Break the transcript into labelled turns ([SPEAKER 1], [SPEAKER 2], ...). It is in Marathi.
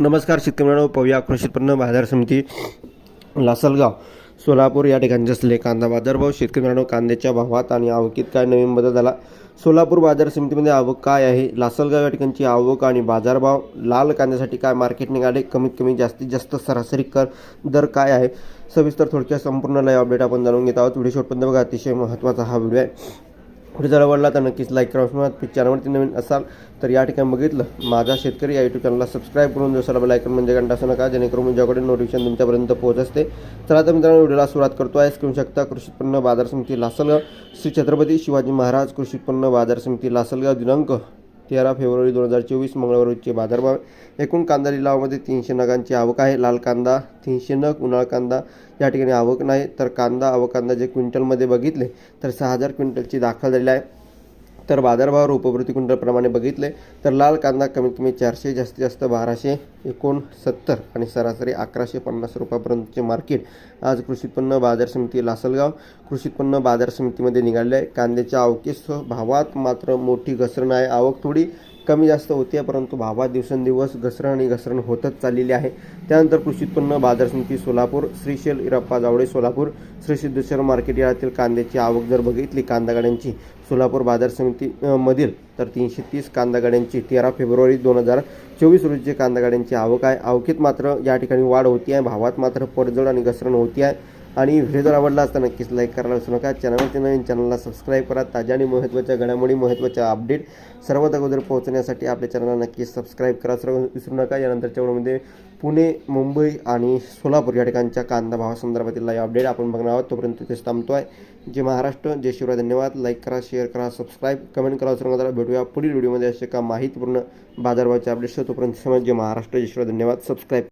[SPEAKER 1] नमस्कार शेतकऱ्यांना पाहूया कृषी उत्पन्न बाजार समिती लासलगाव सोलापूर या ठिकाणचे असले कांदा बाजारभाव शेतकरी मित्रांनो कांद्याच्या भावात आणि आवकीत काय नवीन बदल झाला? सोलापूर बाजार समितीमध्ये आवक काय आहे? लासलगाव या ठिकाणची आवक आणि बाजारभाव लाल कांद्यासाठी काय मार्केट निघाले? कमीत कमी जास्तीत जास्त सरासरी कर दर काय आहे? सविस्तर थोडक्यात संपूर्ण लाईव्ह अपडेट आपण जाणून घेत आहोत. व्हिडिओ शॉटपर्यंत बघा. अतिशय महत्त्वाचा हा व्हिडिओ आहे. कुठे जर आवडला तर नक्कीच लाईक करा. तुम्ही चॅनलवरती नवीन असाल तर या ठिकाणी बघितलं माझा शेतकरी या यूट्यूब चॅनलला सबस्क्राईब करून जसं बेल आयकन म्हणजे घंटा असं नका जेणेकरून माझ्याकडे नोटिफिकेशन तुमच्यापर्यंत पोहोच असते तर आता मित्रांनो व्हिडिओला सुरुवात करतो. आहे करू शकता कृषी उत्पन्न बाजार समिती लासलगाव. श्री छत्रपती शिवाजी महाराज कृषी उत्पन्न बाजार समिती लासलगाव दिनांक तेरा फेब्रुवारी दोन हजार चोवीस मंगळवारचे बाजारभाव. एकूण कांदा लिलावामध्ये तीनशे नगांची आवक आहे. लाल कांदा तीनशे नग उन्हाळ कांदा या ठिकाणी आवक नाही. तर कांदा आवक कांदा जे क्विंटलमध्ये बघितले तर सहा हजार क्विंटलची दाखल झालेली आहे. तर बाजारभाव रुपप्रति बघितले तर लाल कांदा कमीत कमी चारशे जास्तीत जास्त बाराशे एकोणसत्तर आणि सरासरी अकराशे पन्नास रुपयापर्यंतचे मार्केट आज कृषी उत्पन्न बाजार समिती लासलगाव कृषी उत्पन्न बाजार समितीमध्ये निघाले आहे. कांद्याच्या आवकेस भावात मात्र मोठी घसरण आहे. आवक थोडी कमी जास्त होते परंतु भावात दिवसेंदिवस घसरण आणि घसरण होतच चाललेली आहे. त्यानंतर कृषी उत्पन्न बाजार समिती सोलापूर श्रीशैल इरप्पा जावळे सोलापूर श्री सिद्धेश्वर मार्केट यातील कांद्याची आवक जर बघितली कांदा गाड्यांची सोलापूर बाजार समिती मधील तर तीनशे तीस कांदा गाड्यांची तेरा फेब्रुवारी दोन हजार चोवीस रोजीची कांदा गाड्यांची आवक आहे. आवकीत मात्र या ठिकाणी वाढ होती आहे भावात मात्र पडझड आणि घसरण होती आहे आणि व्हिडिओ जर आवडला असता नक्कीच लाईक करायला विसरू नका. चॅनलवरती नवीन चॅनलला सबस्क्राईब करा. ताज्या आणि महत्त्वाच्या घडामोडी महत्त्वाच्या अपडेट सर्वात अगोदर पोहोचण्यासाठी आपल्या चॅनलला नक्कीच सबस्क्राईब करा. सर्व विसरू नका. यानंतरच्या वेळेमध्ये पुणे मुंबई आणि सोलापूर या ठिकाणच्या कांदा भावासंदर्भातील लाईव्ह अपडेट आपण बघणार आहोत. तोपर्यंत तिथेच थांबतो आहे. जय महाराष्ट्र जय शिवराय. धन्यवाद. लाईक करा शेअर करा सबस्क्राईब कमेंट करा. विसरू नका. भेटूया पुढील व्हिडिओमध्ये असे का माहितीपूर्ण बाजारभावाचे अपडेट्स तोपर्यंत समज जय महाराष्ट्र जय शिवराय. धन्यवाद. सबस्क्राईब